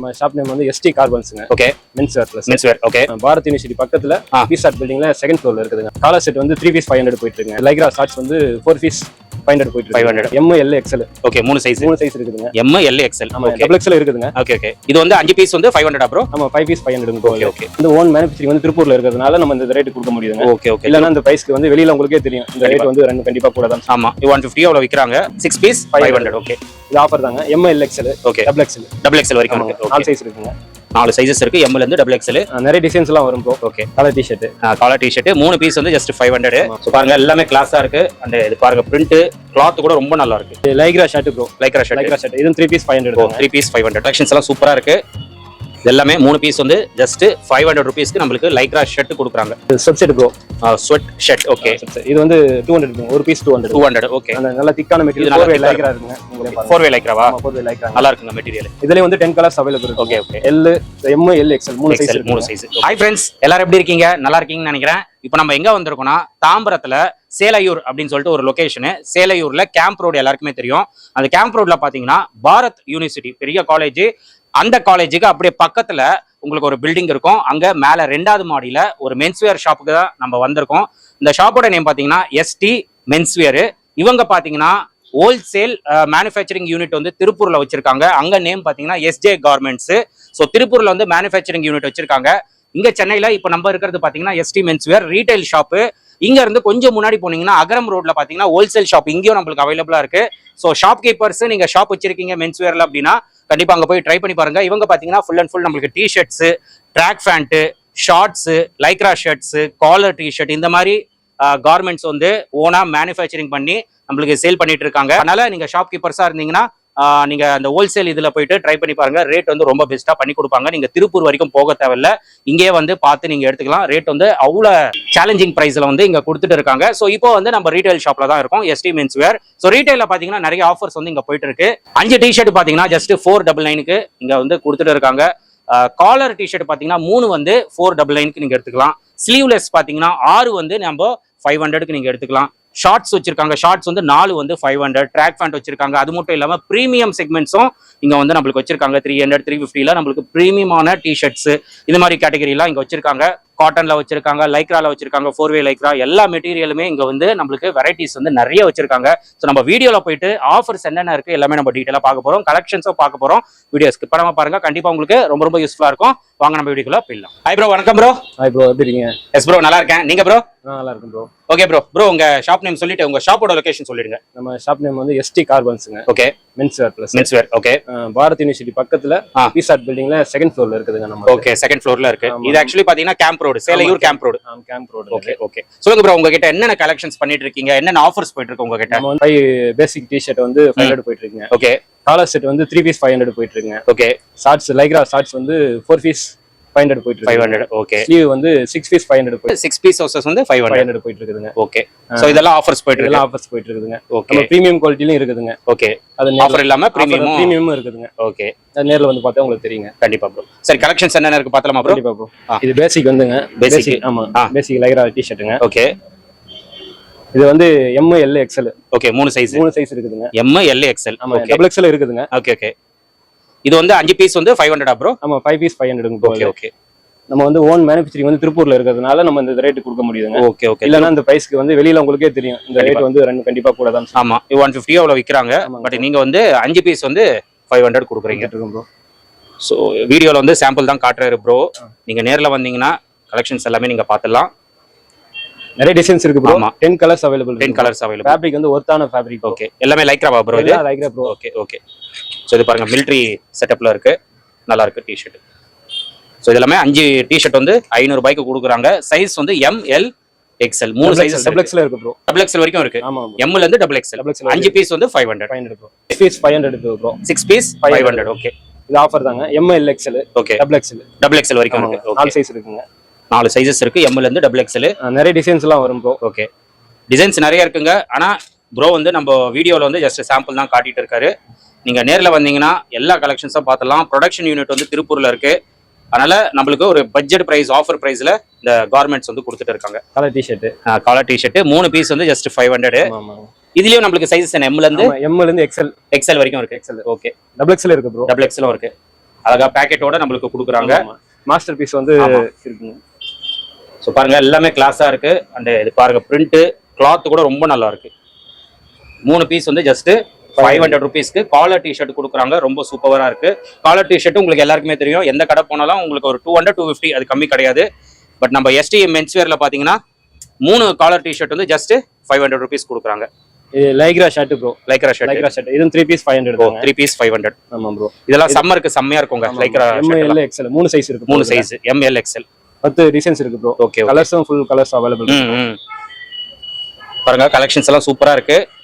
நம்ம shop name வந்து ST கார்பன்ஸுங்க okay men's wear plus men's wear okay Bharat university பக்கத்துல. Piece art பில்டிங்ல second ஃப்ளோர்ல இருக்குதுங்க. காலர் செட் வந்து த்ரீ பீஸ் ஃபைவ் ஹண்ட்ரட் போயிட்டு இருக்குங்க. லைக்ரா ஷார்ட்ஸ் வந்து ஃபோர் பீஸ் ஃபைவ் ஹண்ட்ரட் போயிட்டு 500. எம் எல் எக்ஸ்எல் ஓகே மூணு சைஸ் மூணு சைஸ் இருக்குதுங்க. எம் எல் ஆமா ஓகே டபுள் எக்ஸ்எல் இருக்குதுங்க. ஓகே ஓகே இது வந்து அஞ்சு பீஸ் வந்து ஃபைவ் ஹண்ட்ரட் ப்ரோ ஆமா five piece five hundred okay okay இந்த ஓன் மேனுஃபேக்சரிங் வந்து திருப்பூர்ல இருக்கிறதுனால நம்ம இந்த ரேட் கொடுக்க முடியுதுங்க. ஓகே ஓகே இல்லைன்னா இந்த பிரைஸ்க்கு வந்து வெளியில உங்களுக்கே தெரியும். இந்த ரேட் வந்து ரெண்டு கண்டிப்பா கூட தான் ஆமா ஒன் ஃபிஃப்டி அவ்வளோ விற்கிறாங்க six piece five hundred okay இது ஆஃபர் தாங்க. M L XL okay double XL double XL வரைக்கும் இருக்கு. நாலு சைஸ் இருக்குங்க. நாலு சைஸஸ் இருக்கு. எம்ல இருந்து டபுள் எக்ஸ்எல் நிறைய டிசைன்ஸ் எல்லாம் வரும் okay colour T-shirt collar T-shirt மூணு பீஸ் வந்து ஜஸ்ட் ஃபைவ் ஹண்ட்ரட் பாருங்க எல்லாமே கிளாஸா இருக்கு. அண்ட் இது பாருங்க பிரிண்ட் கிளாத் கூட ரொம்ப நல்லா இருக்கு. Lycra shirt bro Lycra shirt Lycra shirt இதுவும் three piece five hundred three piece five hundred collections எல்லாம் சூப்பரா இருக்கு. இது எல்லாமே மூணு பீஸ் வந்து ஜஸ்ட் ஃபைவ் ஹண்ட்ரட் ருபீஸ்க்கு நம்மளுக்கு லைக்ரா ஷர்ட் கொடுக்குறாங்க. Sweat set bro sweat shirt okay இது வந்து டூ ஹண்ட்ரட் ஒரு piece two hundred two hundred okay நல்ல திக்கான மெட்டீரியல் ஃபோர் வே லைக்ரா இருக்குங்க. Four way? லைக்ராவா four way Lycra நல்லா இருக்குங்க மெட்டீரியல் இதுலயே வந்து ten colours available okay okay L M L XL மூணு சைஸ் மூணு சைஸ் ஹாய் ஃப்ரெண்ட்ஸ் எல்லாரும் எப்படி இருக்கீங்க? நல்லா இருக்கீங்கன்னு நினைக்கிறேன். இப்போ நம்ம எங்க வந்திருக்கோம்னா தாம்பரத்துல சேலையூர் அப்படின்னு சொல்லிட்டு ஒரு லொகேஷனு சேலையூர்ல கேம்ப் ரோடு எல்லாருக்குமே தெரியும். அந்த கேம்ப் ரோட்ல பாத்தீங்கன்னா பாரத் யூனிவர்சிட்டி பெரிய காலேஜ் அந்த காலேஜுக்கு அப்படியே பக்கத்துல உங்களுக்கு ஒரு பில்டிங் இருக்கும். அங்கே மேலே ரெண்டாவது மாடியில் ஒரு மென்ஸ்வேர் ஷாப்புக்கு தான் நம்ம வந்திருக்கோம். இந்த ஷாப்போட நேம் பார்த்தீங்கன்னா எஸ்டி மென்ஸ்வியரு இவங்க பார்த்தீங்கன்னா ஹோல்சேல் மேனுஃபேக்சரிங் யூனிட் வந்து திருப்பூரில் வச்சிருக்காங்க. அங்கே நேம் பார்த்தீங்கன்னா எஸ்ஜே கார்மெண்ட்ஸு ஸோ திருப்பூரில் வந்து மேனுஃபேக்சரிங் யூனிட் வச்சிருக்காங்க. இங்கே சென்னையில் இப்போ நம்ம இருக்கிறது பார்த்தீங்கன்னா எஸ்டி மென்ஸ்வேர் ரீட்டைல் ஷாப்பு இங்க இருந்து கொஞ்சம் முன்னாடி போனீங்கன்னா அகரம் ரோட்ல பாத்தீங்கன்னா ஹோல்சேல் ஷாப் இங்கேயும் நம்மளுக்கு அவைலபிளா இருக்கு. ஸோ ஷாப் கீப்பர்ஸ் நீங்க ஷாப் வச்சிருக்கீங்க மென்ஸ்வேர்ல அப்படின்னா கண்டிப்பா அங்க போய் ட்ரை பண்ணி பாருங்க. இவங்க பாத்தீங்கன்னா ஃபுல் அண்ட் ஃபுல் நம்மளுக்கு T shirts track pant shorts Lycra shirts collar T shirt இந்த மாதிரி கார்மெண்ட்ஸ் வந்து ஓனா மேனுஃபேக்சரிங் பண்ணி நம்மளுக்கு சேல் பண்ணிட்டு இருக்காங்க. அதனால நீங்க ஷாப் கீப்பர்ஸா இருந்தீங்கன்னா நீங்கள் நீங்க அந்த ஹோல்சேல் இதுல போயிட்டு ட்ரை பண்ணி பாருங்க. ரேட் வந்து ரொம்ப பெஸ்ட்டாக பண்ணி கொடுப்பாங்க. நீங்க திருப்பூர் வரைக்கும் போக தேவையில்ல. இங்கேயே வந்து பார்த்து நீங்க எடுத்துக்கலாம். ரேட் வந்து அவ்வளவு சேலஞ்சிங் பிரைஸ்ல வந்து இங்க கொடுத்துட்டு இருக்காங்க. ஸோ இப்போ வந்து நம்ம ரீட்டைல் ஷாப்ல தான் இருக்கோம். எஸ்டி மென்ஸ் வேர் ஸோ ரீட்டைல பாத்தீங்கன்னா நிறைய ஆஃபர்ஸ் வந்து இங்க போயிட்டு இருக்கு. அஞ்சு டிஷர்ட் பாத்தீங்கன்னா ஜஸ்ட் ஃபோர் டபுள் நைனுக்கு இங்க வந்து கொடுத்துட்டு இருக்காங்க. காலர் டிஷர்ட் பாத்தீங்கன்னா மூணு வந்து ஃபோர் டபுள் நைனுக்கு நீங்க எடுத்துக்கலாம். ஸ்லீவ்லெஸ் பாத்தீங்கன்னா ஆறு வந்து நம்ம ஃபைவ் ஹண்ட்ரடுக்கு நீங்க எடுத்துக்கலாம். ஷார்ட்ஸ் வச்சிருக்காங்க. ஷார்ட்ஸ் வந்து நாலு வந்து ஃபைவ் ஹண்ட்ரட் ட்ராக் பேண்ட் வச்சிருக்காங்க. அது மட்டும் இல்லாம ப்ரீமியம் செக்மெண்ட்ஸும் இங்க வந்து நம்மளுக்கு வச்சிருக்காங்க. த்ரீ ஹண்ட்ரட் த்ரீ ஃபிஃப்டில நம்மளுக்கு ப்ரீமியமான டிஷர்ட்ஸ் இந்த மாதிரி கேட்டகரிலாம் இங்க வச்சிருக்காங்க. காட்டன்ல வச்சிருக்காங்க லைக்ரால வச்சிருக்காங்க ஃபோர் வே லைக்ரா எல்லா மெட்டீரியலுமே இங்க வந்து நம்மளுக்கு வெரைட்டிஸ் வந்து நிறைய வச்சிருக்காங்க. ஸோ நம்ம வீடியோல போயிட்டு ஆஃபர்ஸ் என்னென்ன இருக்கு எல்லாமே நம்ம டீட்டெயிலாக பார்க்க போறோம். கலெக்ஷன்ஸும் பார்க்க போறோம். வீடியோ ஸ்கிப் பண்ணாம பாருங்க. கண்டிப்பா உங்களுக்கு ரொம்ப ரொம்ப யூஸ்ஃபுல்லா இருக்கும். வாங்க நம்ம வீடியோக்குள்ள போயிடலாம். ஹாய் ப்ரோ வணக்கம் ப்ரோ ஹாய் ப்ரோ எப்படி இருக்கீங்க? எஸ் ப்ரோ நல்லா இருக்கேன். நீங்க ப்ரோ நல்லா இருக்கும் ப்ரோ ஓகே ப்ரோ ப்ரோ உங்க ஷாப் நேம் சொல்லிட்டு உங்க ஷாப்போட லொகேஷன் சொல்லிடுங்க. நம்ம ஷாப் நேம் வந்து ST கார்பன்ஸுங்க okay men's wear plus men's wear okay Bharat university பக்கத்துல ஆர்ட் பில்டிங்ல செகண்ட் ஃப்ளோர்ல இருக்குதுங்க நம்ம. ஓகே செகண்ட் ஃப்ளோர்ல இருக்கு. இது ஆக்சுவலி பாத்தீங்கன்னா camp road Selaiyur camp road camp road okay okay சொல்லுங்க ப்ரோ உங்ககிட்ட என்னென்ன கலெக்ஷன்ஸ் பண்ணிட்டு இருக்கீங்க? என்னென்ன ஆஃபர்ஸ் போயிட்டு இருக்கு உங்ககிட்ட? நம்ம வந்து பேசிக் டிஷர்ட் வந்து ஃபைவ் ஹண்ட்ரட் போயிட்டு இருக்குங்க. ஓகே காலர் செட் வந்து த்ரீ பீஸ் ஃபைவ் ஹண்ட்ரட் போயிட்டு இருக்குங்க. ஓகே ஷார்ட்ஸ் லைக்ரா ஷார்ட்ஸ் வந்து ஃபோர் பீஸ் ஃபைவ் ஹண்ட்ரட் போயிட்டு ஃபைவ் ஹண்ட்ரட் ஓகே ஸ்லீவ் வந்து six piece five hundred six piece houses வந்து ஃபைவ் ஹண்ட்ரட் போயிட்டு இருக்குதுங்க. ஓகே ஸோ இதெல்லாம் ஆஃபர்ஸ் போயிட்டு இதெல்லாம் ஆஃபர்ஸ் போயிட்டு இருக்குதுங்க. ஓகே ப்ரீமியம் குவாலிட்டிலும் இருக்குதுங்க. ஓகே அது ஆஃபர் இல்லாம ப்ரீமியமும் ப்ரீமியமும் இருக்குதுங்க. ஓகே அது நேர்ல வந்து பார்த்தா உங்களுக்கு தெரியுங்க. கண்டிப்பா ப்ரோ சரி கலெக்ஷன்ஸ் என்னென்ன இருக்கு பார்த்தலாமா ப்ரோ கண்டிப்பா ப்ரோ. இது பேசிக் வந்துங்க. பேசிக் ஆமா. பேசிக் லைக்ரா டிஷர்ட்டுங்க ஓகே இது வந்து எம் எல் எக்ஸ்எல் ஓகே மூணு சைஸ் மூணு சைஸ் இருக்குதுங்க. எம் எல் எக்ஸ்எல் ஆமா டபுள் எக்ஸ்எல் இருக்குதுங்க. ஓகே ஓகே இது வந்து அஞ்சு பீஸ் வந்து ஃபைவ் ஹண்ட்ரடா ப்ரோ ஆமா five piece five hundred okay okay நம்ம வந்து ஓன் மேனுஃபேக்சரிங் வந்து திருப்பூர்ல இருக்கிறதுனால நம்ம இந்த ரேட் கொடுக்க முடியுதுங்க. ஓகே ஓகே இல்லைன்னா இந்த பிரைஸ்க்கு வந்து வெளியில உங்களுக்கே தெரியும். இந்த ரேட் வந்து ரெண்டு கண்டிப்பா கூட தான் ஆமா. ஒன் ஃபிஃப்டி அவ்வளோ விற்கிறாங்க. பட் நீங்க வந்து அஞ்சு பீஸ் வந்து ஃபைவ் ஹண்ட்ரட் கொடுக்குறீங்க. ப்ரோ ஸோ வீடியோவில் வந்து சாம்பிள் தான் காட்டுறாரு ப்ரோ நீங்க நேர்ல வந்தீங்கன்னா கலெக்ஷன்ஸ் எல்லாமே நீங்க பார்த்துடலாம். நிறைய டிசைன்ஸ் இருக்கு ப்ரோ ஆமா. Ten colours available ten colours available fabric வந்து ஒர்த்தான ஃபேப்ரிக் ஓகே எல்லாமே லைக்ராவா ப்ரோ இது? Lycra bro okay okay so இது பாருங்க மிலிட்ரி செட்டப்ல இருக்கு. நல்லா இருக்கு டிஷர்ட் ஸோ இது எல்லாமே அஞ்சு டிஷர்ட் வந்து ஐநூறு ரூபாய்க்கு கொடுக்குறாங்க. சைஸ் வந்து எம் எல் எக்ஸ்எல் மூணு சைஸஸ் டபுள் எக்ஸ்ல இருக்கு ப்ரோ டபுள் எக்ஸ்எல் வரைக்கும் இருக்கு. எம்ல இருந்து டபுள் எக்ஸ்எல் Double XL அஞ்சு பீஸ் வந்து five hundred five hundred bro piece five hundred bro six piece five hundred okay இது ஆஃபர் தாங்க. M L XL okay double XL double XL வரைக்கும் இருக்கு நாலு சைஸ் இருக்குங்க. நாலு சைஸஸ் இருக்கு எம்ல இருந்து டபுள் எக்ஸ்எல் நிறைய டிசைன்ஸ் எல்லாம் வரும் ப்ரோ ஓகே டிசைன்ஸ் நிறைய இருக்குங்க. ஆனா ப்ரோ வந்து நம்ம வீடியோவில் வந்து ஜஸ்ட் சாம்பிள் தான் காட்டிட்டு இருக்காரு. நீங்க நேர்ல வந்தீங்கன்னா எல்லா கலெக்ஷன்ஸும் பார்த்துலாம் ப்ரொடக்ஷன் யூனிட் வந்து திருப்பூர்ல இருக்கு. அதனால நம்மளுக்கு ஒரு பட்ஜெட் பிரைஸ் ஆஃபர் பிரைஸ்ல இந்த கார்மெண்ட்ஸ் வந்து கொடுத்துட்டு இருக்காங்க. கலர் டிஷர்ட் காலர் டிஷர்ட் மூணு பீஸ் வந்து ஜஸ்ட் ஃபைவ் ஹண்ட்ரட் இதுலயும் நம்மளுக்கு சைஸஸ் எம்ல இருந்து எம்ல இருந்து எக்ஸ்எல் எக்ஸ்எல் வரைக்கும் இருக்கு. எக்ஸ்எல் ஓகே டபுள் எக்ஸ்எல் இருக்கு ப்ரோ டபுள் எக்ஸ்எலும் இருக்கு. அழகா பேக்கெட்டோட நம்மளுக்கு கொடுக்குறாங்க. மாஸ்டர் பீஸ் வந்து. இருக்குங்க. ஸோ பாருங்க எல்லாமே கிளாஸா இருக்கு. அண்ட் இது பாருங்க பிரிண்ட் கிளாத் கூட ரொம்ப நல்லா இருக்கு. மூணு பீஸ் வந்து ஜஸ்ட் ஃபைவ் ஹண்ட்ரட் ருபீஸ்க்கு காலர் டிஷர்ட் கொடுக்குறாங்க. ரொம்ப சூப்பரா இருக்கு. காலர் டிஷர்ட் உங்களுக்கு எல்லாருக்குமே தெரியும். எந்த கடை போனாலும் உங்களுக்கு ஒரு டூ ஹண்ட்ரட் டூ ஃபிஃப்டி அது கம்மி கிடையாது. பட் நம்ம எஸ்டி மென்ஸ்வேர்ல பாத்தீங்கன்னா மூணு காலர் டிஷர்ட் வந்து ஜஸ்ட் ஃபைவ் ஹண்ட்ரட் ருபீஸ் கொடுக்குறாங்க. இது Lycra shirt bro Lycra shirt Lycra shirt இதுவும் three piece five hundred three piece five hundred ஆமா ப்ரோ இதெல்லாம் சம்மருக்கு செம்மையா இருக்குங்க லைக்ரா எம்எல் எக்ஸ்எல் மூணு சைஸ் இருக்கு மூணு சைஸ் எம்எல் எக்ஸ்எல் பத்து டிசைன்ஸ் இருக்கு ப்ரோ ஓகே கலர்ஸும் ஃபுல் கலர்ஸ் அவைலபிள். பாருங்க கலெக்ஷன்ஸ் எல்லாம் சூப்பரா இருக்கு. இது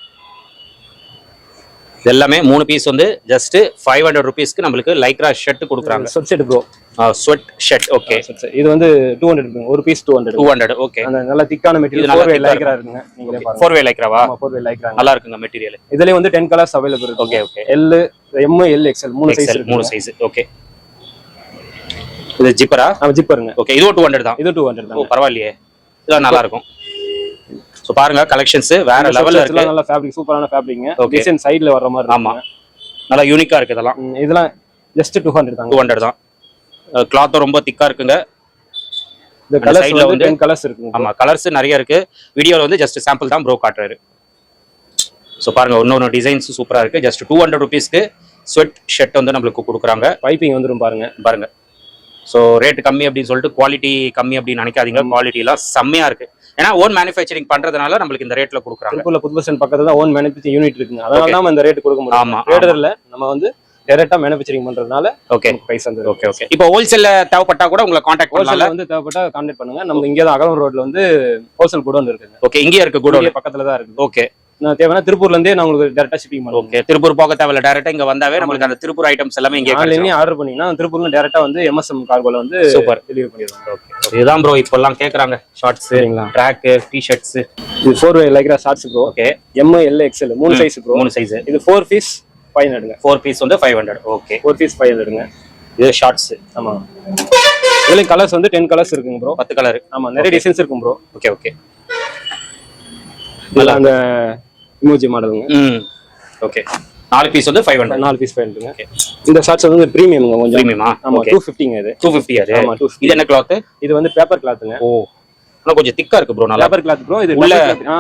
எல்லாமே மூணு பீஸ் வந்து ஜஸ்ட் ஃபைவ் ஹண்ட்ரட் ருபீஸ்க்கு நம்மளுக்கு லைக்ரா ஷர்ட் கொடுக்குறாங்க. Set bro sweat shirt okay இது வந்து டூ ஹண்ட்ரட் ஒரு piece two hundred two hundred okay நல்ல திக்கான இது மெட்டீரியல் ஃபோர் வே லைக்ரா இருக்குங்க. நீங்களே ஃபோர் வே? லைக்ராவா ஃபோர் வே லைக்ரா நல்லா இருக்குங்க மெட்டீரியல் இதுலயே வந்து டென் கலர்ஸ் அவைலபிள் இருக்கு. Okay okay L M L XL மூணு சைஸ் மூணு சைஸ் ஓகே இது ஜிப்பரா ஜிப்பருங்க ஓகே இதுவும் டூ ஹண்ட்ரட் தான். இது டூ ஹண்ட்ரட் ஓ தான் பரவாயில்லையே. இதெல்லாம் நல்லா இருக்கும். ஸோ பாருங்க கலெக்ஷன்ஸ் வேற லெவல்ல இருக்கு. நல்ல ஃபேப்ரிக் சூப்பரான ஃபேப்ரிக்ங்க. டிசைன் சைடுல வர்ற மாதிரி ஆமா. நல்லா யூனிக்கா இருக்கு இதெல்லாம். இதெல்லாம் ஜஸ்ட் டூ ஹண்ட்ரட் தாங்க. டூ ஹண்ட்ரட் தான். கிளாத்தும் ரொம்ப திக்கா இருக்குங்க. இந்த அந்த கலர்ஸ் side ல வந்து கலர்ஸ் இருக்குங்க. ஆமா கலர்ஸ் நிறைய இருக்கு. வீடியோல வந்து ஜஸ்ட் சாம்பிள் தான் ப்ரோ காட்டுறாரு. ஸோ பாருங்க இன்னொன்று டிசைன்ஸ் சூப்பரா இருக்கு. ஜஸ்ட் டூ ஹண்ட்ரட் ருபீஸ்க்கு ஸ்வெட் ஷர்ட் வந்து நம்மளுக்கு கொடுக்குறாங்க. பைப்பிங் வந்துரும் பாருங்க. பாருங்க. ஸோ ரேட் கம்மி அப்படின்னு சொல்லிட்டு குவாலிட்டி கம்மி அப்படின்னு நினைக்காதீங்க. குவாலிட்டி எல்லாம் செம்மையா இருக்கு. ஏன்னா ஓன் மேனுஃபேக்சரிங் பண்றதுனால நம்மளுக்கு இந்த ரேட்ல கொடுக்குறாங்க. திருப்பூர்ல புது பஸ் ஸ்டாண்ட் பக்கத்துல தான் ஓன் மேனுஃபேக்சரிங் யூனிட் இருக்குங்க அதனால தான் இந்த ரேட் கொடுக்க ஆமா, முடியும் ட்ரேடர்ல நம்ம வந்து டைரக்டா மேனுஃபேக்சரிங் பண்றதுனால ஓகே பிரைஸ் வந்து ஓகே ஓகே இப்போ ஹோல்சேல்ல தேவைப்பட்டா கூட உங்களை காண்டாக்ட் பண்ணலாம் வந்து தேவைப்பட்டா கான்டாக்ட் பண்ணுங்க. நம்ம இங்கே தான் அகலம் ரோட்ல வந்து ஹோல்சேல் கூட இருக்குங்க. ஓகே இங்கேயே இருக்கு கூட இங்கே பக்கத்துல தான் இருக்கு. ஓகே தேவைன்னா திருப்பூர்ல இருந்தே நான் உங்களுக்கு டேரக்டா ஷிப்பிங் பண்ணுவோம் ஓகே திருப்பூர் போக தேவையில்ல. டேரக்டா இங்க வந்தாவே நம்மளுக்கு அந்த திருப்பூர் ஐட்டம்ஸ் எல்லாமே இங்கே ஆன்லைன்லயே ஆர்டர் பண்ணீங்கன்னா திருப்பூர்ல டேரக்டா வந்து எம்எஸ்எம் கார்கோல வந்து சூப்பர். டெலிவரி பண்ணிடுவாங்க ஓகே இதுதான் ப்ரோ இப்போல்லாம் கேக்குறாங்க. ஷார்ட்ஸ் சரிங்களா? ட்ராக் டிஷர்ட்ஸ் இது four way Lycra shorts bro okay M L XL மூணு சைஸ் ப்ரோ மூணு சைஸ் இது ஃபோர் பீஸ் ஃபைவ் ஹண்ட்ரடுங்க ஃபோர் பீஸ் வந்து five hundred okay four piece five ஹண்ட்ரடுங்க இது ஷார்ட்ஸ் ஆமா. இதுலயும் கலர்ஸ் வந்து டென் கலர்ஸ் இருக்குங்க ப்ரோ பத்து கலர் ஆமா நிறைய டிசைன்ஸ் இருக்கும் ப்ரோ ஓகே ஓகே இதுல அந்த இமோஜி மாடலுங்க. ஓகே நாலு பீஸ் வந்து ஃபைவ் ஹண்ட்ரட் நாலு பீஸ் ஃபைவ் ஹண்ட்ரடுங்க இந்த ஷார்ட்ஸ் வந்து ப்ரீமியம்ங்க கொஞ்சம். ப்ரீமியமா ஆமா ஓகே டூ ஃபிஃப்டிங்க இது. டூ ஃபிஃப்டி அது? ஆமா டூ இது என்ன கிளாத் இது வந்து பேப்பர் கிளாத்துங்க ஓ. இன்னும் கொஞ்சம் திக்கா இருக்கு ப்ரோ நல்லா. பேப்பர் கிளாத் ப்ரோ இது உள்ள டபுள் ஆ?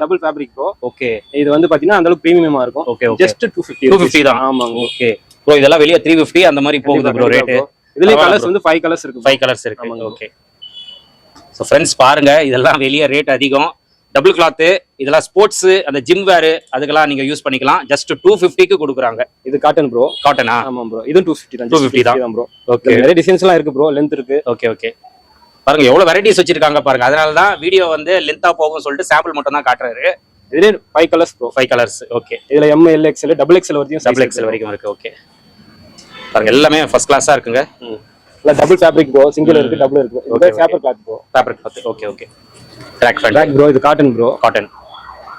டபுள் ஃபேப்ரிக் ப்ரோ ஓகே இது வந்து பாத்தீங்கன்னா அந்த அளவுக்கு ப்ரீமியமா இருக்கும். Okay okay just two fifty 250 தான். ஆமாங்க. ஓகே ப்ரோ இதெல்லாம் வெளிய த்ரீ ஃபிஃப்டி அந்த மாதிரி போகுது ப்ரோ ரேட்டு இதுலயே பரவாயில்ல கலர்ஸ். வந்து ஃபைவ் கலர்ஸ் இருக்கு ஃபைவ் கலர்ஸ் இருக்கு. ஓகே ஸோ ஃப்ரெண்ட்ஸ் பாருங்க இதெல்லாம் வெளியே ரேட் அதிகம். டபுள் கிளாத்து இதெல்லாம் ஸ்போர்ட்ஸ் அந்த ஜிம் வேர் அதுக்கெல்லாம் நீங்க யூஸ் பண்ணிக்கலாம். ஜஸ்ட் டூ ஃபிஃப்டிக்கு கொடுக்குறாங்க. இது காட்டன் ப்ரோ காட்டனா ஆமா ப்ரோ இதுவும் டூ ஃபிஃப்டி தான். 250 தான். தான் ப்ரோ ஓகே நிறைய டிசைன்ஸ் எல்லாம் இருக்கு ப்ரோ லென்த் இருக்கு. ஓகே ஓகே பாருங்க எவ்வளவு வெரைட்டிஸ் வச்சிருக்காங்க பாருங்க. அதனால தான் வீடியோ வந்து லென்த்தா போகும் சொல்லிட்டு சாம்பிள் மட்டும் தான் காட்டுறாரு. இதுலயே five colours bro five colours okay இதுல M L XL double XL வரைக்கும் டபுள் எக்ஸல் வரைக்கும் இருக்கு ஓகே பாருங்க எல்லாமே ஃபர்ஸ்ட் கிளாஸா இருக்குங்க. இல்ல டபுள் ஃபேப்ரிக் ப்ரோ சிங்கிள் இருக்கு டபுள் இருக்கு. Okay, இது okay. Paper cloth bro fabric cloth okay okay track pant pack bro இது cotton bro cotton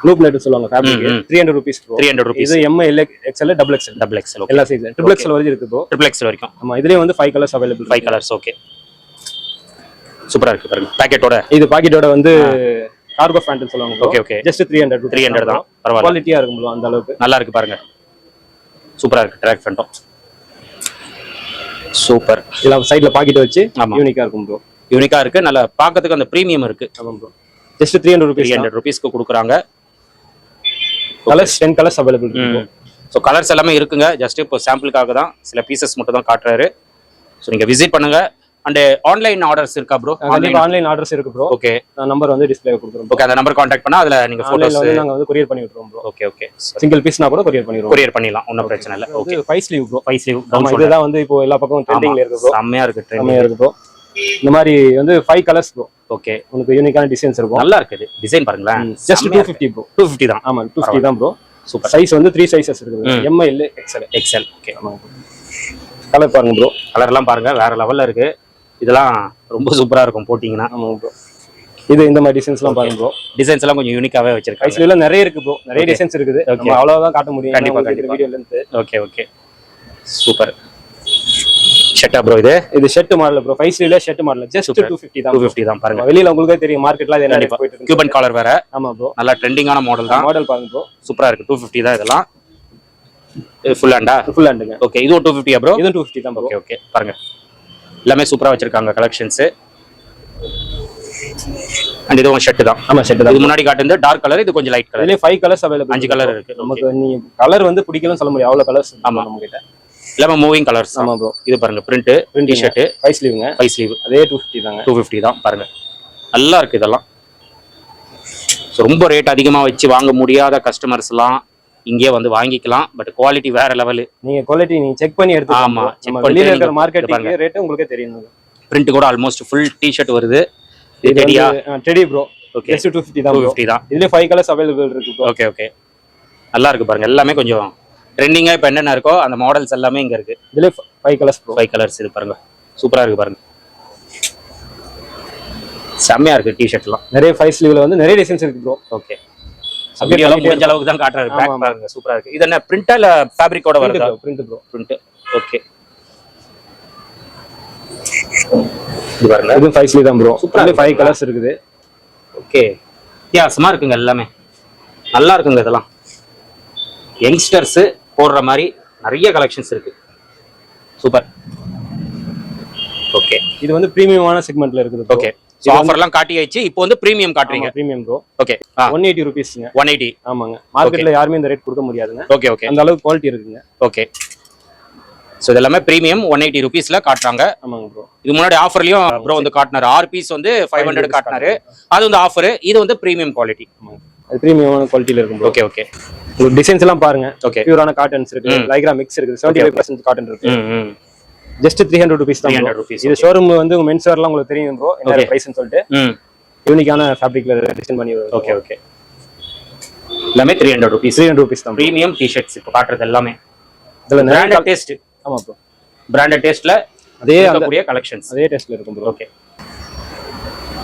loop net சொல்லுவாங்க fabric. Three hundred rupees bro three hundred rupees இது M L XL double XL double XL okay எல்லா size triple XL வரைக்கும் இருக்கு bro triple XL வரைக்கும். ஆமா இதுலயே வந்து five colours available five colours okay சூப்பரா இருக்கு பாருங்க. பேக்கெட்டோட இது பாக்கெட்டோட வந்து கார்கோ பேண்ட் சொல்லுவாங்க okay okay just three hundred 300 தான். பரவாயில்ல. குவாலிட்டியா இருக்கும் ப்ரோ அந்த அளவுக்கு. நல்லா இருக்கு பாருங்க. சூப்பரா இருக்கு ட்ராக் ஃபேண்ட்டும் சூப்பர். இல்ல சைடுல பாக்கெட் வச்சு. யூனிக்கா இருக்கும் ப்ரோ யூனிக்கா இருக்கு. நல்ல பார்க்கறதுக்கு அந்த ப்ரீமியம் இருக்கு. ஆமா bro just three hundred rupees hundred ருபீஸ்க்கு கொடுக்குறாங்க. Colours ten colours available so colours எல்லாமே இருக்குங்க. ஜஸ்ட் இப்போ சாம்பிளுக்காக தான். சில பீசஸ் மட்டும் தான் காட்டுறாரு. ஸோ நீங்க விசிட் பண்ணுங்க. அண்ட் ஆன்லைன் ஆர்டர்ஸ் இருக்கா ப்ரோ ஆன்லைன் ஆர்டர்ஸ் இருக்கு ப்ரோ ஓகே நம்பர் வந்து டிஸ்ப்ளே கொடுத்துருவோம் ஓகே அந்த நம்பர் காண்டாக்ட் பண்ணா அதுல நீங்க ஆன்லைன்ல போட்டோஸ் வந்து நாங்க வந்து கொரியர் பண்ணி விட்டுருவோம் ப்ரோ ஓகே ஓகே சிங்கிள் பீஸ்னா கூட கொரியர் பண்ணிடுவோம். கொரியர் பண்ணிடலாம். ஒன்றும் பிரச்சனை இல்லை. Okay five sleeve bro five sleeve இதுதான் வந்து இப்போ எல்லா பக்கமும் ட்ரெண்டிங்ல இருக்கு ப்ரோ செம்மையா இருக்கு ட்ரெண்ட் செம்மையா இருக்கு ப்ரோ இந்த மாதிரி வந்து ஃபைவ் கலர்ஸ் ப்ரோ ஓகே உங்களுக்கு யூனிக்கான டிசைன்ஸ் இருக்கும். நல்லா இருக்குது. டிசைன் பாருங்களேன். Just two fifty bro two fifty தான். ஆமா டூ ஃபிஃப்டி தான் ப்ரோ சூப்பர். சைஸ் வந்து த்ரீ சைஸஸ் இருக்குது. M I L XL XL okay colour பாருங்க ப்ரோ கலர்லாம் பாருங்க. வேற லெவல்ல இருக்கு. இதெல்லாம் ரொம்ப சூப்பரா இருக்கும் போட்டிங்கன்னா. ஆமா ப்ரோ இது இந்த மாதிரி டிசைன்ஸ்லாம் பாருங்க ப்ரோ டிசைன்ஸ் எல்லாம் கொஞ்சம் யூனிக்காவே வச்சிருக்காங்க. சைஸ்ல எல்லாம் நிறைய இருக்கு ப்ரோ நிறைய. டிசைன்ஸ் இருக்குது. நம்ம அவ்வளவுதான் காட்ட முடியும். கண்டிப்பா, கண்டிப்பா. Video length okay okay super ஷர்ட்டா bro இது? இது shirt model bro five ஸ்லீவ்ல shirt model just. Two fifty two தான் ஃபிஃப்டி தான் பாருங்க. வெளியில உங்களுக்கே தெரியும் மார்க்கெட்ல இது கண்டிப்பா. கியூபன் காலர் வேற. ஆமா ப்ரோ நல்லா ட்ரெண்டிங்கான மாடல் தான். மாடல் பாருங்க ப்ரோ சூப்பரா இருக்கு. டூ ஃபிஃப்டி தான் இதெல்லாம். இது ஃபுல் ஹேண்டா ஃபுல் ஹேண்டுங்க ஓகே இதுவும் டூ ஃபிஃப்டியா ப்ரோ இதுவும் டூ ஃபிஃப்டி தான் ஓகே ஓகே பாருங்க. எல்லாமே சூப்பரா வச்சிருக்காங்க கலெக்ஷன்ஸ் அண்ட் இதுவும் ஷர்ட் தான். ஆமா செட் தான் இது முன்னாடி காட்டுறது டார்க் கலர் இது கொஞ்சம் light colour five colours available அஞ்சு colour இருக்கு. நமக்கு நீங்க கலர் வந்து பிடிக்கலன்னு சொல்ல முடியும் அவ்வளவு கலர்ஸ் ஆமா. நம்ம கிட்ட. எல்லாமே மூவிங் கலர்ஸ் ஆமா ப்ரோ இது பாருங்க print Print T shirt five ஸ்லீவுங்க five sleeve அதே டூ ஃபிஃப்டி தாங்க. டூ ஃபிஃப்டி தான் பாருங்க. நல்லா இருக்கு இதெல்லாம். ஸோ ரொம்ப ரேட் அதிகமா வச்சு வாங்க முடியாத கஸ்டமர்ஸ்லாம் இங்கே வந்து வாங்கிக்கலாம். பட் குவாலிட்டி வேற லெவலு நீங்க குவாலிட்டி நீங்க செக் பண்ணி எடுத்து ஆமா, நம்ம பண்ணி இருக்கிற இங்க மார்க்கெட்டிங் பாருங்க. ரேட் உங்களுக்கே தெரியும் பிரிண்ட் கூட ஆல்மோஸ்ட் ஃபுல் டி ஷர்ட் வருது. இது தெரியா teddy bro okay just two fifty two two bro. Fifty தான். இதுலயே ஃபைவ் கலர்ஸ் அவைலபிள் இருக்கு ஓகே ஓகே நல்லா இருக்கு பாருங்க எல்லாமே கொஞ்சம் ட்ரெண்டிங்காக இப்போ என்னென்ன இருக்கோ அந்த மாடல்ஸ் எல்லாமே இங்க இருக்கு. இதுலயே five colours bro five colours இது பாருங்க. சூப்பரா இருக்கு பாருங்க. செம்மையா இருக்கு டி ஷர்ட்லாம் நிறைய ஃபைவ் ஸ்லீவ்ல வந்து நிறைய டிசைன்ஸ் இருக்கு ப்ரோ ஓகே வீடியோலாம் முடிஞ்ச அளவுக்கு தான் காட்டுறாரு. பேக். பாருங்க சூப்பரா இருக்கு. இது என்ன பிரிண்டா இல்ல ஃபேப்ரிக்கோட வருதா? பிரிண்ட் ப்ரோ பிரிண்ட் ஓகே இது பாருங்க. இது ஃபைவ் ஸ்லீவ் தான் ப்ரோ சூப்பரா. ஃபைவ் கலர்ஸ் இருக்குது. ஓகே வித்தியாசமா இருக்குங்க எல்லாமே. நல்லா இருக்குங்க இதெல்லாம். யங்ஸ்டர்ஸ் போடுற மாதிரி நிறைய கலெக்ஷன்ஸ் இருக்கு. சூப்பர் ஓகே இது வந்து பிரீமியமான செக்மெண்ட்ல இருக்குது ஓகே ஸோ ஆஃபர்லாம் காட்டி ஆயிடுச்சு இப்போ வந்து ப்ரீமியம் காட்டுறீங்க. Premium bro okay one eighty ருபீஸ்ங்க one eighty ஆமாங்க. மார்க்கெட்ல யாருமே இந்த ரேட் கொடுக்க முடியாதுங்க. ஓகே ஓகே அந்த அளவுக்கு குவாலிட்டி இருக்குங்க. ஓகே ஸோ இது எல்லாமே ப்ரீமியம் ஒன் எயிட்டி ருபீஸ்ல காட்டுறாங்க. ஆமாங்க ப்ரோ இது முன்னாடி ஆஃபர்லயும் ப்ரோ வந்து காட்டினாரு. ஆறு பீஸ் வந்து ஃபைவ் ஹண்ட்ரட் காட்டினாரு. அது வந்து ஆஃபர் இது வந்து ப்ரீமியம் குவாலிட்டி அது பிரீமியமான குவாலிட்டில இருக்கும் ஓகே ஓகே உங்களுக்கு டிசைன்ஸ் எல்லாம் பாருங்க. ஓகே பியூரான காட்டன்ஸ் இருக்கு. லைக்ரா மிக்ஸ் இருக்கு. செவன்டி ஃபைவ் பர்சன்ட் காட்டன் இருக்கு. ஜஸ்ட் த்ரீ ஹண்ட்ரட் ருபீஸ் தான் 300 bro. rupees, இது ஷோரூம் வந்து உங்க மென்ஸ் வேர்லாம் உங்களுக்கு தெரியும் ப்ரோ என்ன. பிரைஸ்னு சொல்லிட்டு. யூனிக்கான ஃபேப்ரிக்ல டிசைன் பண்ணி ஓகே ஓகே எல்லாமே three hundred rupees three hundred rupees தான். ப்ரீமியம் டிஷர்ட்ஸ் இப்போ காட்டுறது எல்லாமே. இதுல நிறைய டேஸ்ட் ஆமா ப்ரோ பிராண்டட் டேஸ்ட்ல அதே இருக்கக்கூடிய கலெக்ஷன்ஸ் அதே டேஸ்ட்ல இருக்கும் ப்ரோ ஓகே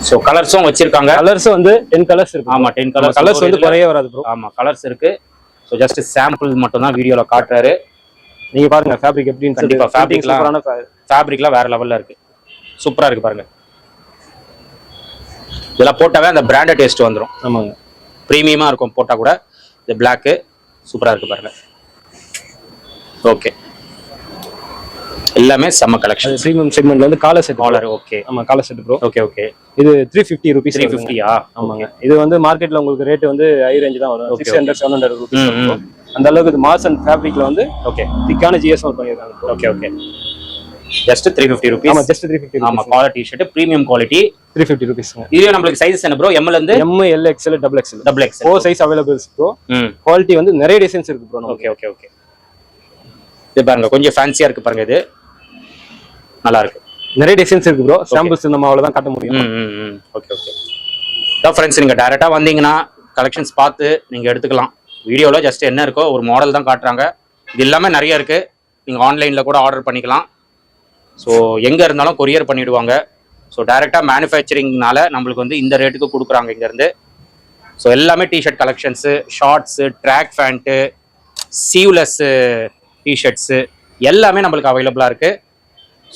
ஸோ கலர்ஸும் வச்சிருக்காங்க. கலர்ஸ் வந்து டென் கலர்ஸ் இருக்கு ஆமா டென் கலர்ஸ் கலர்ஸ் வந்து குறைய வராது ப்ரோ ஆமா கலர்ஸ் இருக்கு. ஸோ ஜஸ்ட் சாம்பிள் மட்டும் தான் வீடியோல காட்டுறாரு. நீங்க பாருங்க ஃபேப்ரிக் எப்படின்னு கண்டிப்பா, fabric லாம் சூப்பரான fa- ஃபேப்ரிக்லாம் வேற லெவல்ல இருக்கு. சூப்பரா இருக்கு பாருங்க. இதெல்லாம் போட்டாவே அந்த பிராண்டட் டேஸ்ட் வந்துடும் ஆமாங்க. ப்ரீமியமா இருக்கும் போட்டா கூட. இது பிளாக்கு சூப்பரா இருக்கு பாருங்க. ஓகே எல்லாமே செம்ம கலெக்ஷன் ப்ரீமியம் செக்மெண்ட்ல வந்து காலர் செட் காலர் ஓகே ஆமா collar set bro okay okay இது த்ரீ ஃபிஃப்டி ருபீஸ் த்ரீ ஃபிஃப்டியா ஆமாங்க. இது வந்து மார்க்கெட்ல உங்களுக்கு ரேட் வந்து ஹை ரேஞ்ச் தான் வரும். Six hundred seven hundred rupees அந்த அளவுக்கு இது மாஸ் அண்ட் ஃபேப்ரிக்ல வந்து ஓகே திக்கான ஜிஎஸ் பண்ணியிருக்காங்க bro. Okay okay just three fifty ஆமா ருபீஸ் ஜஸ்ட் த்ரீ ஃபிஃப்டி ஆமா quality shirt premium quality three fifty ருபீஸ்ங்க இதுவே நம்மளுக்கு சைஸ் என்ன ப்ரோ எம்எல் இருந்து M L XL double XL double X four size availables bro quality வந்து நிறைய designs இருக்கு bro okay okay okay இது பாருங்க கொஞ்சம் ஃபேன்சியா இருக்கு பாருங்க இது. நல்லா இருக்கு நிறைய டிசைன்ஸ் இருக்கு ப்ரோ சாம்பிள்ஸ் நம்ம அவ்வளவுதான் காட்ட முடியும். ஓகே ஓகே அதான் ஃப்ரெண்ட்ஸ் நீங்கள் டேரெக்டாக வந்தீங்கன்னா கலெக்ஷன்ஸ் பார்த்து நீங்கள் எடுத்துக்கலாம். வீடியோவில் ஜஸ்ட் என்ன இருக்கோ ஒரு மாடல் தான் காட்டுறாங்க. இது எல்லாமே நிறைய இருக்குது நீங்கள் ஆன்லைனில் கூட ஆர்டர் பண்ணிக்கலாம். ஸோ எங்கே இருந்தாலும் கொரியர் பண்ணிவிடுவாங்க ஸோ டேரெக்டாக மேனுஃபேக்சரிங்னால நம்மளுக்கு வந்து இந்த ரேட்டுக்கு கொடுக்குறாங்க இங்கேருந்து. ஸோ எல்லாமே T-shirt collections shorts track pant sleeveless T-shirts எல்லாமே நம்மளுக்கு அவைலபிளாக இருக்குது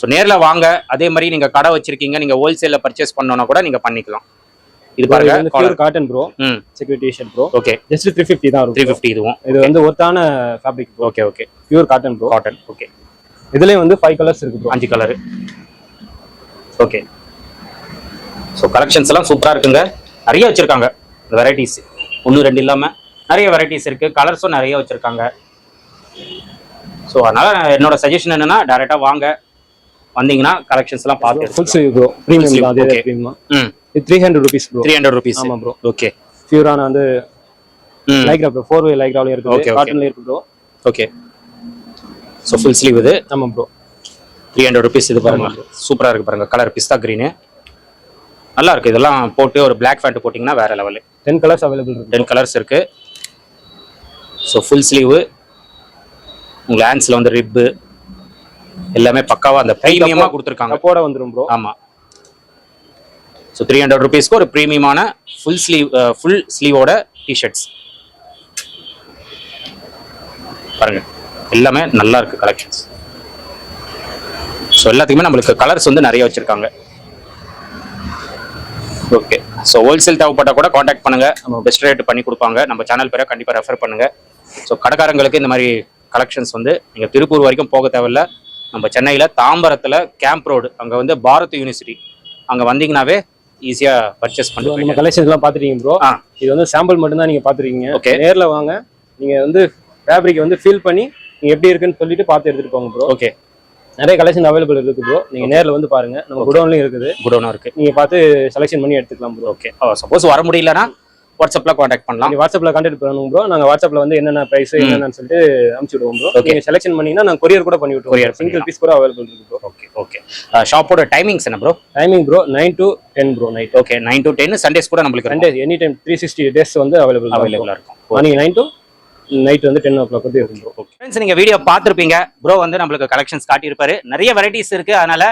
ஸோ நேரில் வாங்க. அதே மாதிரி நீங்கள் கடை வச்சிருக்கீங்க நீங்கள் ஹோல்சேலில் பர்ச்சேஸ் பண்ணோன்னா கூட நீங்கள் பண்ணிக்கலாம். இது பாருங்க காட்டன் ப்ரோ ம். Security shirt bro okay just three fifty தான் த்ரீ ஃபிஃப்டி இதுவும். இது வந்து ஒர்த்தான fabric bro okay okay pure cotton bro cotton okay இதுலயே வந்து ஃபைவ் கலர்ஸ் இருக்கு ப்ரோ அஞ்சு கலரு ஓகே ஸோ கலெக்ஷன்ஸ் எல்லாம் சூப்பராக இருக்குங்க. நிறைய வச்சுருக்காங்க. வெரைட்டிஸ் ஒன்று ரெண்டு இல்லாமல் நிறைய வெரைட்டிஸ் இருக்குது கலர்ஸும் நிறைய வச்சுருக்காங்க. ஸோ அதனால் என்னோட சஜஷன் என்னன்னா டேரெக்டாக வாங்க. வந்தீங்கன்னா கலெக்ஷன்ஸ் எல்லாம் பார்த்து ஃபுல் ஸ்லீவ் ப்ரோ ப்ரீமியம் அதே. ப்ரீமியம் இது rupees bro three hundred rupees ஆமா ப்ரோ ஓகே பியூரான வந்து லைக்ரா ப்ரோ ஃபோர் வே லைக்ராவிலும் Okay, இருக்குது. Okay. காட்டன்ல இருக்கு bro okay so full sleeve இது? ஆமா ப்ரோ த்ரீ ஹண்ட்ரட் ருபீஸ் இது பாருங்க. சூப்பராக இருக்கு பாருங்க. கலர் பிஸ்தா க்ரீனு நல்லா இருக்கு. இதெல்லாம் போட்டு ஒரு பிளாக் ஃபேண்ட் போட்டிங்கன்னா வேற லெவலு டென் கலர்ஸ் அவைலபிள் இருக்கு டென் கலர்ஸ் இருக்கு. ஸோ ஃபுல் ஸ்லீவு உங்கள் ஹேண்ட்ஸில் வந்து ரிப்பு எல்லாமே பக்காவா அந்த ப்ரீமியமாக கொடுத்துருக்காங்க. கப்போட வந்துரும் ப்ரோ ஆமா. ஸோ த்ரீ ஹண்ட்ரட் ருபீஸ்க்கு ஒரு ப்ரீமியமான ஃபுல் ஸ்லீவ் ஃபுல் ஸ்லீவோட டிஷர்ட்ஸ் பாருங்க. எல்லாமே நல்லா இருக்கு கலெக்ஷன்ஸ் ஸோ எல்லாத்துக்குமே நம்மளுக்கு கலர்ஸ் வந்து நிறைய வச்சிருக்காங்க. ஓகே ஸோ ஹோல்சேல் தேவைப்பட்டா கூட காண்டாக்ட் பண்ணுங்க. பெஸ்ட் ரேட் பண்ணி கொடுப்பாங்க. நம்ம சேனல் பேரை கண்டிப்பாக ரெஃபர் பண்ணுங்க. ஸோ கடைக்காரங்களுக்கு இந்த மாதிரி கலெக்ஷன்ஸ் வந்து நீங்கள் திருப்பூர் வரைக்கும் போக தேவையில்ல. நம்ம சென்னையில் தாம்பரத்தில் கேம்ப் ரோடு அங்கே வந்து பாரத் யூனிவர்சிட்டி அங்கே வந்தீங்கன்னாவே ஈஸியாக பர்ச்சேஸ் நம்ம பண்ணி கலெக்ஷன்ஸ் எல்லாம் பாத்துட்டீங்க ப்ரோ ஆ. இது வந்து சாம்பிள் மட்டும் தான் நீங்க பாத்துருக்கீங்க Okay. நேர்ல வாங்க. நீங்க வந்து ஃபேப்ரிக் வந்து ஃபீல் பண்ணி நீங்க எப்படி இருக்குன்னு சொல்லிட்டு பார்த்து எடுத்துட்டு போங்க ப்ரோ ஓகே நிறைய கலெக்ஷன் அவைலபிள் இருக்கு ப்ரோ நீங்க நேர்ல வந்து பாருங்க. நம்ம குடோன்லயும் இருக்குது. குடோனும் இருக்கு. நீங்க பார்த்து செலெக்ஷன் பண்ணி எடுத்துக்கலாம் ப்ரோ ஓகே சப்போஸ் வர முடியலன்னா வாட்ஸ்அப்பில் காண்டாக்ட் பண்ணலாம். நீங்க வாட்ஸ்அப்ல கான்டாக்ட் பண்ணுங்க ப்ரோ நாங்க வாட்ஸ்அப்ல வந்து என்னென்ன பிரைஸ். என்னன்னு சொல்லிட்டு அனுப்பிச்சு விடுவோம் ப்ரோ. நீங்க செலெக்ஷன் பண்ணீங்கன்னா நாங்க கொரியர் கூட பண்ணி விட்டுருவோம் சிங்கிள் பீஸ் கூட அவைலபிள் இருக்கு ப்ரோ ஓகே ஓகே ஷாப்போட டைமிங்ஸ் என்ன bro timing bro nine to ten bro night okay nine to ten Sundays கூட நம்மளுக்கு Sunday any time three sixty days வந்து அவைலபிள் அவைலபிளாக இருக்கும். மார்னிங் நைன் டு நைட் வந்து டென் ஓ கிளாக் வந்து இருக்கும் ப்ரோ ஃப்ரெண்ட்ஸ் நீங்க வீடியோ பார்த்துருப்பீங்க. ப்ரோ வந்து நம்மளுக்கு கலெக்ஷன்ஸ் காட்டியிருப்பாரு. நிறைய வெரைட்டிஸ் இருக்கு. அதனால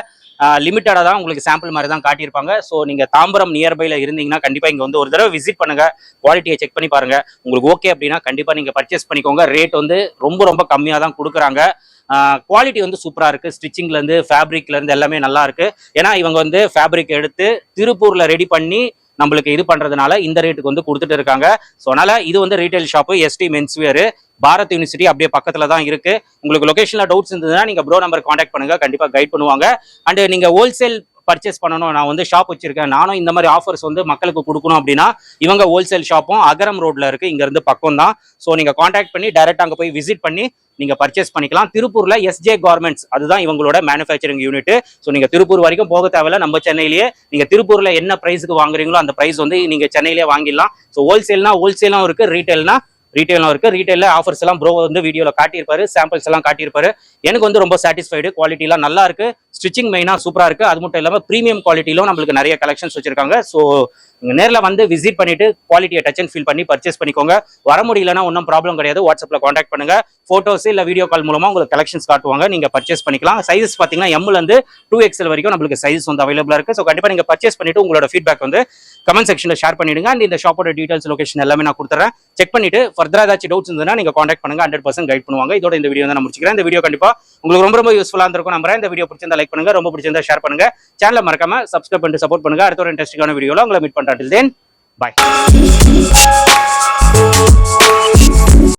லிமிட்டடாக தான் உங்களுக்கு சாம்பிள் மாதிரி தான் காட்டியிருப்பாங்க. ஸோ நீங்கள் தாம்பரம் நியர்பையில் இருந்தீங்கன்னா கண்டிப்பாக இங்கே வந்து ஒரு தடவை விசிட் பண்ணுங்கள் குவாலிட்டியை செக் பண்ணி பாருங்கள் உங்களுக்கு ஓகே அப்படின்னா கண்டிப்பாக நீங்கள் பர்ச்சேஸ் பண்ணிக்கோங்க. ரேட் வந்து ரொம்ப ரொம்ப கம்மியாக தான் கொடுக்குறாங்க. குவாலிட்டி வந்து சூப்பராக இருக்குது ஸ்டிச்சிங்லேருந்து ஃபேப்ரிக்லேருந்து எல்லாமே நல்லா இருக்குது ஏன்னா இவங்க வந்து ஃபேப்ரிக் எடுத்து திருப்பூரில் ரெடி பண்ணி நம்மளுக்கு இது பண்றதுனால இந்த ரேட்டுக்கு வந்து கொடுத்துட்டு இருக்காங்க. ஸோ அதனால இது வந்து retail shop ST menswear Bharat university அப்படியே பக்கத்துல தான் இருக்கு. உங்களுக்கு லொகேஷன்ல டவுட்ஸ் இருந்ததுன்னா நீங்க ப்ரோ நம்பர் காண்டாக்ட் பண்ணுங்க. கண்டிப்பா கைட் பண்ணுவாங்க. அண்ட் நீங்க ஹோல்சேல் பர்ச்சேஸ் பண்ணணும். நான் வந்து ஷாப் வச்சிருக்கேன். நானும் இந்த மாதிரி ஆஃபர்ஸ் வந்து மக்களுக்கு கொடுக்கணும் அப்படின்னா இவங்க ஹோல்சேல் ஷாப்பும் அகரம் ரோட்ல இருக்கு. இங்க இருந்து பக்கம் தான். ஸோ நீங்க காண்டாக்ட் பண்ணி டைரக்ட் அங்க போய் விசிட் பண்ணி நீங்க பர்ச்சேஸ் பண்ணிக்கலாம். திருப்பூர்ல எஸ்ஜே கார்மெண்ட்ஸ் அதுதான் இவங்களோட மேனுஃபேக்சரிங் யூனிட் ஸோ நீங்க திருப்பூர் வரைக்கும் போக தேவையில்ல. நம்ம சென்னையிலேயே நீங்க திருப்பூர்ல என்ன பிரைஸுக்கு வாங்குறீங்களோ அந்த பிரைஸ் வந்து நீங்க சென்னையிலேயே வாங்கிடலாம். ஸோ ஹோல்சேல்னா ஹோல்சேலும் இருக்கு. ரீட்டைல்னா ரீட்டைலும் இருக்குது ரீட்டைல ஆஃபர்ஸ் எல்லாம் ப்ரோ வந்து வீடியோவில் காட்டியிருப்பாரு. சாம்பிள்ஸ் எல்லாம் காட்டியிருப்பாரு. எனக்கு வந்து ரொம்ப சாட்டிஸ்ஃபைடு குவாலிட்டிலாம் நல்லா இருக்கு. ஸ்டிச்சிங் மெயினாக சூப்பராக இருக்குது அது மட்டும் இல்லாமல் ப்ரீமியம் குவாலிட்டியிலும் நம்மளுக்கு நிறைய கலெக்ஷன்ஸ் வச்சிருக்காங்க. ஸோ நேரில் வந்து விசிட் பண்ணிட்டு குவாலிட்டியை டச் அண்ட் ஃபீல் பண்ணி பர்ச்சேஸ் பண்ணிக்கோங்க. வர முடியலன்னா ஒன்றும் ப்ராப்ளம் கிடையாது. வாட்ஸ்அப்பில் காண்டாக்ட் பண்ணுங்க. ஃபோட்டோஸ் இல்லை வீடியோ கால் மூலமாக உங்களுக்கு கலெக்ஷன்ஸ் காட்டுவாங்க. நீங்கள் பர்ச்சேஸ் பண்ணிக்கலாம். சைஸஸ் பார்த்தீங்கன்னா எம்ல இருந்து டூ எக்ஸ்எல் வரைக்கும் நம்மளுக்கு சைஸ் வந்து அவைலபிளாக இருக்குது ஸோ கண்டிப்பாக நீங்கள் பர்ச்சேஸ் பண்ணிட்டு உங்களோட ஃபீட்பேக் வந்து கமெண்ட் செக்ஷனில் ஷேர் பண்ணிடுங்க. அண்ட் இந்த ஷாப்போட டீட்டெயில்ஸ் லொக்கேஷன் எல்லாமே நான் கொடுத்துறேன். செக் பண்ணிட்டு ஃபர்தராக ஏதாச்சும் டவுட்ஸ் இருந்ததுன்னா நீங்க காண்டாக்ட் பண்ணுங்க ஹண்ட்ரட் பர்சன்ட் கைட் பண்ணுவாங்க. இதோட இந்த வீடியோ தான் நான் முடிச்சுக்கிறேன். இந்த வீடியோ கண்டிப்பாக உங்களுக்கு ரொம்ப ரொம்ப யூஸ்ஃபுல்லாக இருந்திருக்கும் நம்புறேன். இந்த வீடியோ பிடிச்சிருந்தா லைக் பண்ணுங்க ரொம்ப பிடிச்சிருந்தா ஷேர் பண்ணுங்க. சேனலை மறக்காம சப்ஸ்கிரைப் பண்ணிட்டு சப்போர்ட் பண்ணுங்க. அடுத்த ஒரு இன்ட்ரெஸ்டிங்கான வீடியோவில் உங்களை மீட் பண்றேன். பாய்